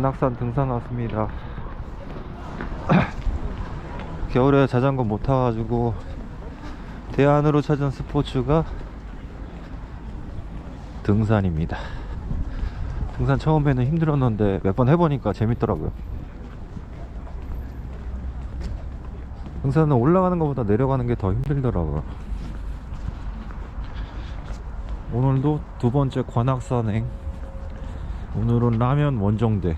관악산 등산 왔습니다. 겨울에 자전거 못 타가지고 대안으로 찾은 스포츠가 등산입니다. 등산 처음에는 힘들었는데 몇 번 해보니까 재밌더라고요. 등산은 올라가는 것보다 내려가는 게 더 힘들더라고요. 오늘도 두 번째 관악산행. 오늘은 라면 원정대.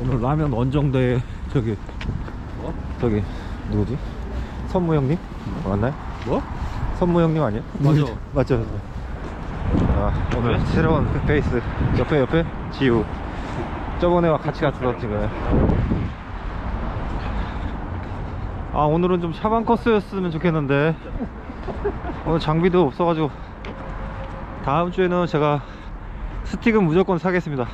오늘 라면 원정대 저기 뭐? 저기 누구지? 선무 형님 맞나요? 뭐? 선무 형님 아니에요? 맞아. 맞죠. 아 오늘 왜? 새로운 페이스 옆에 옆에 지우 저번에와 같이 갔어 지금. 아 오늘은 좀 샤방 코스였으면 좋겠는데 오늘 장비도 없어가지고 다음 주에는 제가 스틱은 무조건 사겠습니다.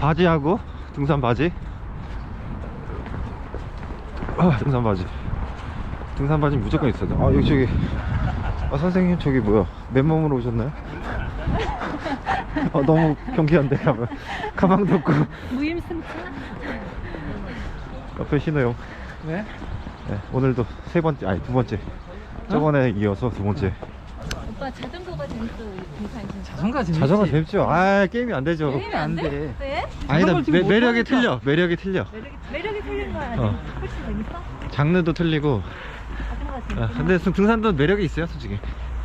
바지하고 등산 바지. 아, 등산 바지. 등산 바지 무조건 있어야 돼. 아 여기 저기 아 선생님 저기 뭐야 맨몸으로 오셨나요? 아, 너무 경쾌한데 가방 가방도 없고 무임승차? 옆에 신호용. 왜? 네, 오늘도 세 번째 아니 두 번째. 저번에 이어서 두 번째. 오빠 자전거가 재밌어 등산 진짜 자전거 재밌지? 자전거 재밌죠? 아 게임이 안 되죠. 게임이 안 돼? 왜? 아니다 매, 못 매력이. 틀려 매력이 틀려 매력이, 매력이 틀린 거야 어. 훨씬 재밌어? 장르도 틀리고 자전거가 아, 재밌어 근데 등- 등산도 매력이 있어요 솔직히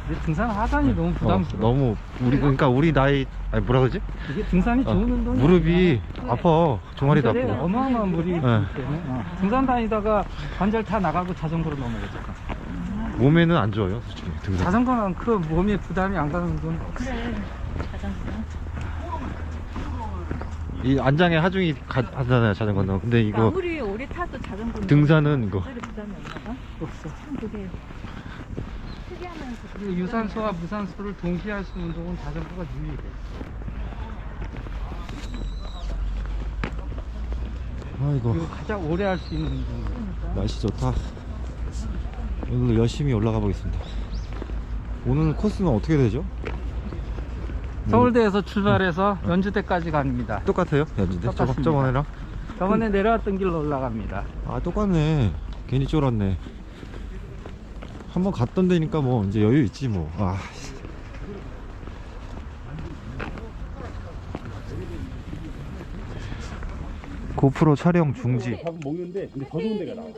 근데 등산 하산이 너무 어, 부담스러워. 너무 우리 그러니까 우리 나이 아니 뭐라 그러지 이게 등산이 어, 좋은 운동이야. 무릎이 아파 종아리도 관절에 아프고 어마어마한 무리 있기 네. 때문에 어. 등산 다니다가 관절 다 나가고 자전거로 넘어가잖아. 몸에는 안 좋아요 솔직히 등산 자전거는 그 몸에 부담이 안 가는 건 그래 자전거 이 안장에 하중이 가, 하잖아요 자전거 는 근데 이거 아무리 오래 타도 자전거는 등산은 이거 부담이 없나 봐? 없어. 참 그게 특이하면서 그리고 유산소와 무산소를 동시에 할 수 있는 운동은 자전거가 유일해. 아이고 그리고 가장 오래 할 수 있는 운동이야. 날씨 좋다 오늘 열심히 올라가 보겠습니다 오늘 코스는 어떻게 되죠? 서울대에서 출발해서 연주대까지 갑니다. 똑같아요 연주대 저번, 똑같습니다. 저번에랑 저번에 내려왔던 길로 올라갑니다. 아 똑같네 괜히 쫄았네 한번 갔던 데니까 뭐 이제 여유 있지 뭐 아. 씨. 고프로 촬영 중지 밥은 먹는데 근데 더 좋은 데가 나와.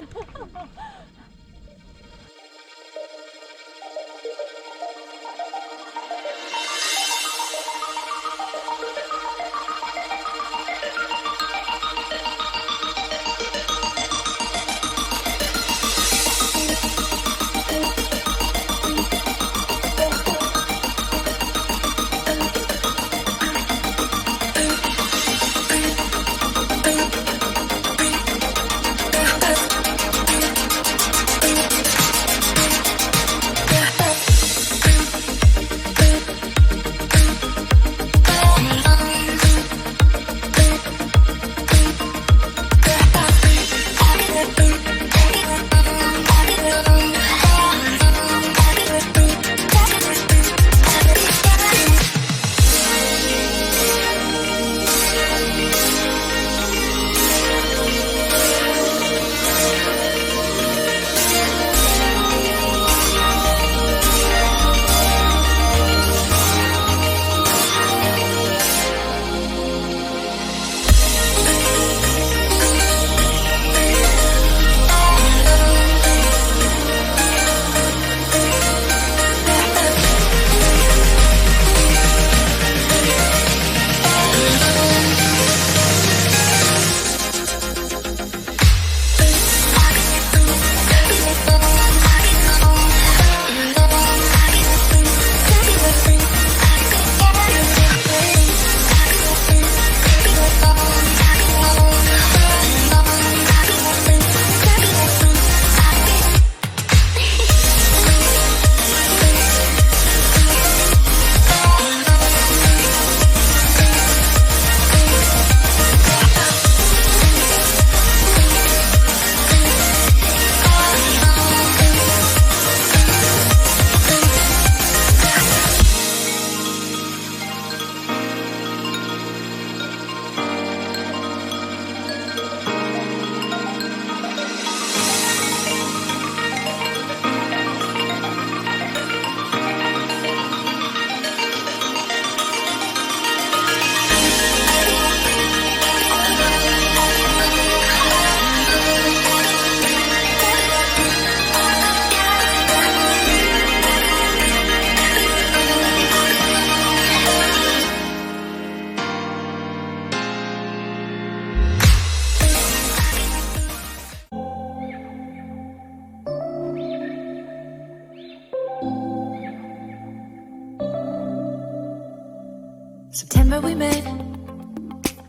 Where we met.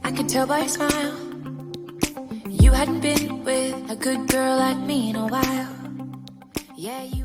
I could tell by your smile. You hadn't been with a good girl like me in a while. Yeah, you.